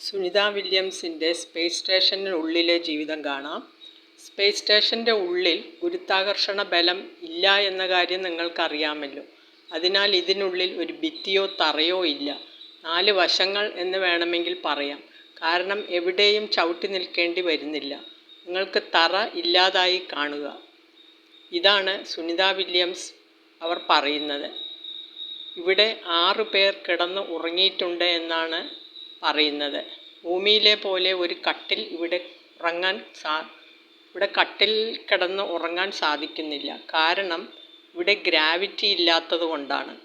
Sunitha വില്യംസിന്റെ space സ്റ്റേഷനുള്ളിലെ ജീവിതം കാണാം. Space സ്റ്റേഷന്റെ ഉള്ളിൽ ഗുരുത്വാകർഷണ ബലം ഇല്ല എന്ന കാര്യം നിങ്ങൾക്കറിയാമല്ലോ. അതിനാൽ ഇതിനുള്ളിൽ ഒരു ഭിത്തിയോ തറയോ ഇല്ല. നാല് വശങ്ങൾ എന്ന് വേണമെങ്കിൽ പറയാം. കാരണം എവിടെയും ചവിട്ടി നിൽക്കേണ്ടി വരുന്നില്ല. നിങ്ങൾക്ക് തറ ഇല്ലാതായി കാണുക. ഇതാണ് സുനിത വില്യംസ് അവർ പറയുന്നത്. ഇവിടെ ആറു പേർ കിടന്ന് ഉറങ്ങിയിട്ടുണ്ട് എന്നാണ് പറയുന്നത്. ഭൂമിയിലെ പോലെ ഒരു കട്ടിൽ ഇവിടെ ഉറങ്ങാൻ സാ ഇവിടെ കട്ടിൽ കിടന്ന് ഉറങ്ങാൻ സാധിക്കുന്നില്ല. കാരണം ഇവിടെ ഗ്രാവിറ്റി ഇല്ലാത്തത് കൊണ്ടാണ്.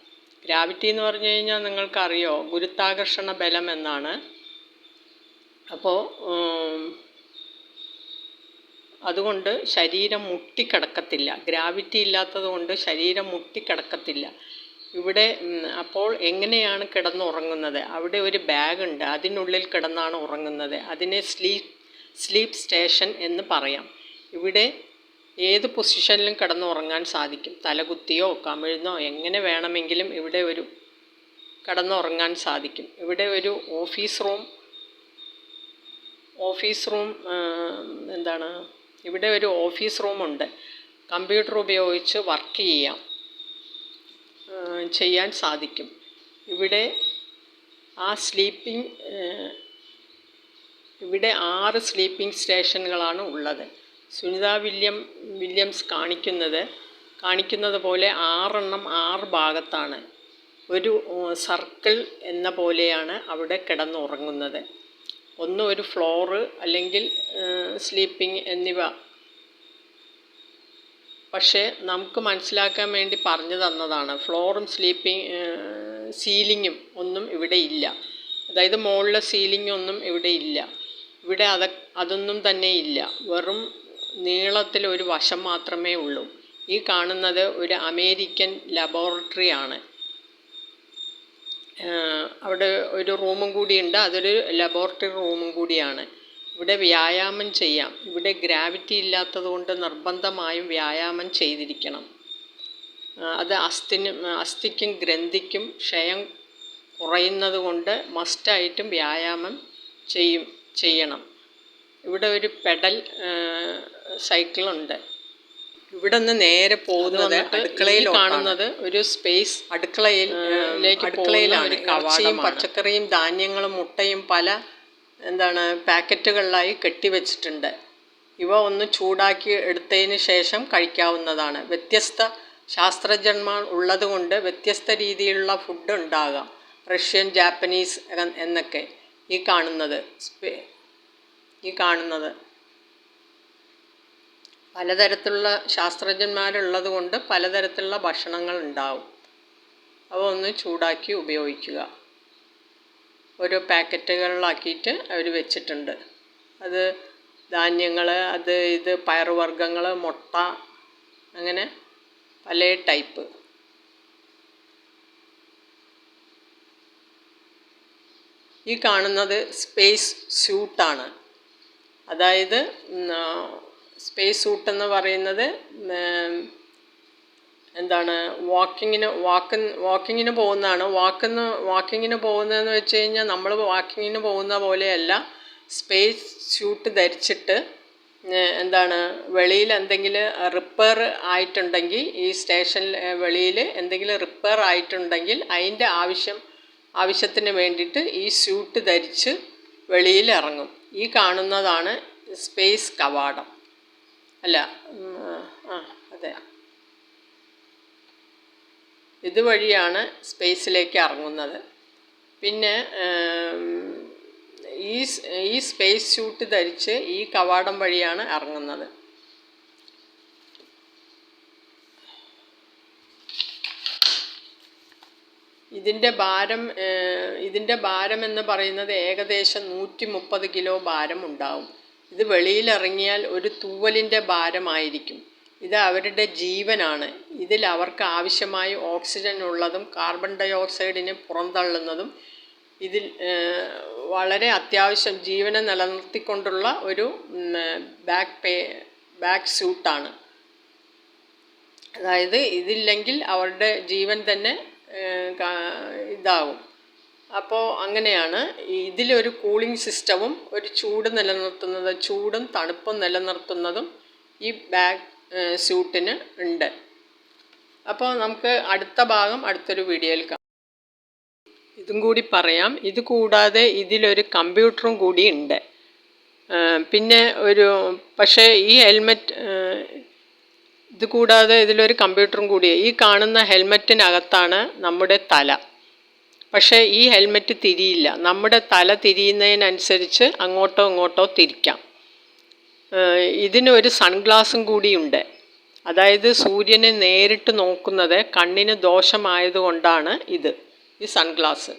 ഗ്രാവിറ്റി എന്ന് പറഞ്ഞു കഴിഞ്ഞാൽ നിങ്ങൾക്കറിയോ? ഗുരുത്താകർഷണ ബലം എന്നാണ്. അപ്പോൾ അതുകൊണ്ട് ശരീരം മുട്ടിക്കിടക്കത്തില്ല. ഗ്രാവിറ്റി ഇല്ലാത്തത് കൊണ്ട് ശരീരം മുട്ടിക്കിടക്കത്തില്ല. ഇവിടെ അപ്പോൾ എങ്ങനെയാണ് കിടന്നുറങ്ങുന്നത്? അവിടെ ഒരു ബാഗുണ്ട് അതിനുള്ളിൽ കിടന്നാണ് ഉറങ്ങുന്നത്. അതിനെ സ്ലീപ്പ് സ്ലീപ്പ് സ്റ്റേഷൻ എന്ന് പറയാം. ഇവിടെ ഏത് പൊസിഷനിലും കിടന്നുറങ്ങാൻ സാധിക്കും. തലകുത്തിയോ കമിഴ്ന്നോ എങ്ങനെ വേണമെങ്കിലും ഇവിടെ ഒരു കിടന്നുറങ്ങാൻ സാധിക്കും. ഇവിടെ ഒരു ഓഫീസ് റൂം ഓഫീസ് റൂം എന്താണ്? ഇവിടെ ഒരു ഓഫീസ് റൂമുണ്ട്. കമ്പ്യൂട്ടർ ഉപയോഗിച്ച് വർക്ക് ചെയ്യാം. ചെയ്യാൻ സാധിക്കും. ഇവിടെ ആ സ്ലീപ്പിംഗ് ഇവിടെ ആറ് സ്ലീപ്പിംഗ് സ്റ്റേഷനുകളാണ് ഉള്ളത്. സുനിത വില്യം വില്യംസ് കാണിക്കുന്നത് കാണിക്കുന്നത് പോലെ ആറെണ്ണം ആറ് ഭാഗത്താണ്. ഒരു സർക്കിൾ എന്ന പോലെയാണ് അവിടെ കിടന്നുറങ്ങുന്നത്. ഒന്ന് ഒരു ഫ്ലോറ് അല്ലെങ്കിൽ സ്ലീപ്പിംഗ് എന്നിവ പക്ഷേ നമുക്ക് മനസ്സിലാക്കാൻ വേണ്ടി പറഞ്ഞു തന്നതാണ്. ഫ്ലോറും സ്ലീപ്പിംഗ് സീലിങ്ങും ഒന്നും ഇവിടെ ഇല്ല. അതായത് മുകളിലെ സീലിംഗ് ഒന്നും ഇവിടെ ഇല്ല. ഇവിടെ അത അതൊന്നും തന്നെ ഇല്ല. വെറും നീളത്തിൽ ഒരു വശം മാത്രമേ ഉള്ളൂ. ഈ കാണുന്നത് ഒരു അമേരിക്കൻ ലബോറട്ടറി ആണ്. അവിടെ ഒരു റൂമും കൂടിയുണ്ട് അതൊരു ലബോറട്ടറി റൂമും കൂടിയാണ്. ഇവിടെ വ്യായാമം ചെയ്യാം. ഇവിടെ ഗ്രാവിറ്റി ഇല്ലാത്തതുകൊണ്ട് നിർബന്ധമായും വ്യായാമം ചെയ്തിരിക്കണം. അത് അസ്ഥിനും അസ്ഥിക്കും ഗ്രന്ഥിക്കും ക്ഷയം കുറയുന്നത് കൊണ്ട് മസ്റ്റായിട്ടും വ്യായാമം ചെയ്യും ചെയ്യണം. ഇവിടെ ഒരു പെഡൽ സൈക്കിളുണ്ട് ഇവിടെ നിന്ന് നേരെ പോകുന്നത് അടുക്കളയിൽ കാണുന്നത് ഒരു സ്പേസ് അടുക്കളയിൽ അടുക്കളയിലാണ്. കവാടയും പച്ചക്കറിയും ധാന്യങ്ങളും മുട്ടയും പല എന്താണ് പാക്കറ്റുകളിലായി കെട്ടിവെച്ചിട്ടുണ്ട്. ഇവ ഒന്ന് ചൂടാക്കി എടുത്തതിന് ശേഷം കഴിക്കാവുന്നതാണ്. വ്യത്യസ്ത ശാസ്ത്രജ്ഞന്മാർ ഉള്ളതുകൊണ്ട് വ്യത്യസ്ത രീതിയിലുള്ള ഫുഡ് ഉണ്ടാകാം. റഷ്യൻ ജാപ്പനീസ് എന്നൊക്കെ ഈ കാണുന്നത്. ഈ കാണുന്നത്. പലതരത്തിലുള്ള ശാസ്ത്രജ്ഞന്മാരുള്ളത് കൊണ്ട് പലതരത്തിലുള്ള ഭക്ഷണങ്ങൾ ഉണ്ടാവും. അവ ഒന്ന് ചൂടാക്കി ഉപയോഗിക്കുക. ഓരോ പാക്കറ്റുകളിലാക്കിയിട്ട് അവർ വെച്ചിട്ടുണ്ട്. അത് ധാന്യങ്ങൾ അത് ഇത് പയറുവർഗങ്ങൾ മുട്ട അങ്ങനെ പല ടൈപ്പ്. ഈ കാണുന്നത് സ്പേസ് സ്യൂട്ടാണ്. അതായത് സ്പേസ് സ്യൂട്ട് എന്ന് പറയുന്നത് എന്താണ് വാക്കിങ്ങിന് വാക്ക് വാക്കിങ്ങിന് പോകുന്നതാണ്. വാക്കെന്ന് വാക്കിങ്ങിന് പോകുന്നതെന്ന് വെച്ച് കഴിഞ്ഞാൽ നമ്മൾ വാക്കിങ്ങിന് പോകുന്ന പോലെയല്ല. സ്പേസ് സ്യൂട്ട് ധരിച്ചിട്ട് എന്താണ് വെളിയിൽ എന്തെങ്കിലും റിപ്പയർ ആയിട്ടുണ്ടെങ്കിൽ ഈ സ്റ്റേഷനിൽ വെളിയിൽ എന്തെങ്കിലും റിപ്പയർ ആയിട്ടുണ്ടെങ്കിൽ അതിന്റെ ആവശ്യം ആവശ്യത്തിന് വേണ്ടിയിട്ട് ഈ സ്യൂട്ട് ധരിച്ച് വെളിയിൽ ഇറങ്ങും. ഈ കാണുന്നതാണ് സ്പേസ് കവാടം. അല്ല ആ അതെ ഇതുവഴിയാണ് സ്പേസിലേക്ക് ഇറങ്ങുന്നത്. പിന്നെ ഈ ഈ സ്പേസ് സ്യൂട്ട് ധരിച്ച് ഈ കവാടം വഴിയാണ് ഇറങ്ങുന്നത്. ഇതിന്റെ ഭാരം ഇതിന്റെ ഭാരം എന്ന് പറയുന്നത് ഏകദേശം നൂറ്റി മുപ്പത് കിലോ ഭാരം ഉണ്ടാവും ഇത് വെളിയിലിറങ്ങിയാൽ ഒരു തൂവലിന്റെ ഭാരമായിരിക്കും. ഇത് അവരുടെ ജീവനാണ്. ഇതിൽ അവർക്ക് ആവശ്യമായ ഓക്സിജൻ ഉള്ളതും കാർബൺ ഡൈ ഓക്സൈഡിനെ പുറന്തള്ളുന്നതും ഇതിൽ വളരെ അത്യാവശ്യം ജീവനെ നിലനിർത്തിക്കൊണ്ടുള്ള ഒരു ബാക്ക് പേ ബാക്ക് സ്യൂട്ടാണ്. അതായത് ഇതില്ലെങ്കിൽ അവരുടെ ജീവൻ തന്നെ ഇതാവും. അപ്പോൾ അങ്ങനെയാണ്. ഇതിലൊരു കൂളിംഗ് സിസ്റ്റവും ഒരു ചൂട് നിലനിർത്തുന്നത് ചൂടും തണുപ്പും നിലനിർത്തുന്നതും ഈ ബാഗ് സ്യൂട്ടിന് ഉണ്ട്. അപ്പോൾ നമുക്ക് അടുത്ത ഭാഗം അടുത്തൊരു വീഡിയോയിൽ കാണാം. ഇതും കൂടി പറയാം. ഇത് കൂടാതെ ഇതിലൊരു കമ്പ്യൂട്ടറും കൂടി ഉണ്ട്. പിന്നെ ഒരു പക്ഷേ ഈ ഹെൽമെറ്റ് ഇത് കൂടാതെ ഇതിലൊരു കമ്പ്യൂട്ടറും കൂടി. ഈ കാണുന്ന ഹെൽമെറ്റിനകത്താണ് നമ്മുടെ തല. പക്ഷേ ഈ ഹെൽമെറ്റ് തിരിയില്ല. നമ്മുടെ തല തിരിയുന്നതിനനുസരിച്ച് അങ്ങോട്ടോ ഇങ്ങോട്ടോ തിരിക്കാം. ഇതിന് ഒരു സൺഗ്ലാസും കൂടിയുണ്ട്. അതായത് സൂര്യനെ നേരിട്ട് നോക്കുന്നത് കണ്ണിന് ദോഷമായതുകൊണ്ടാണ് ഇത് ഈ സൺഗ്ലാസ്.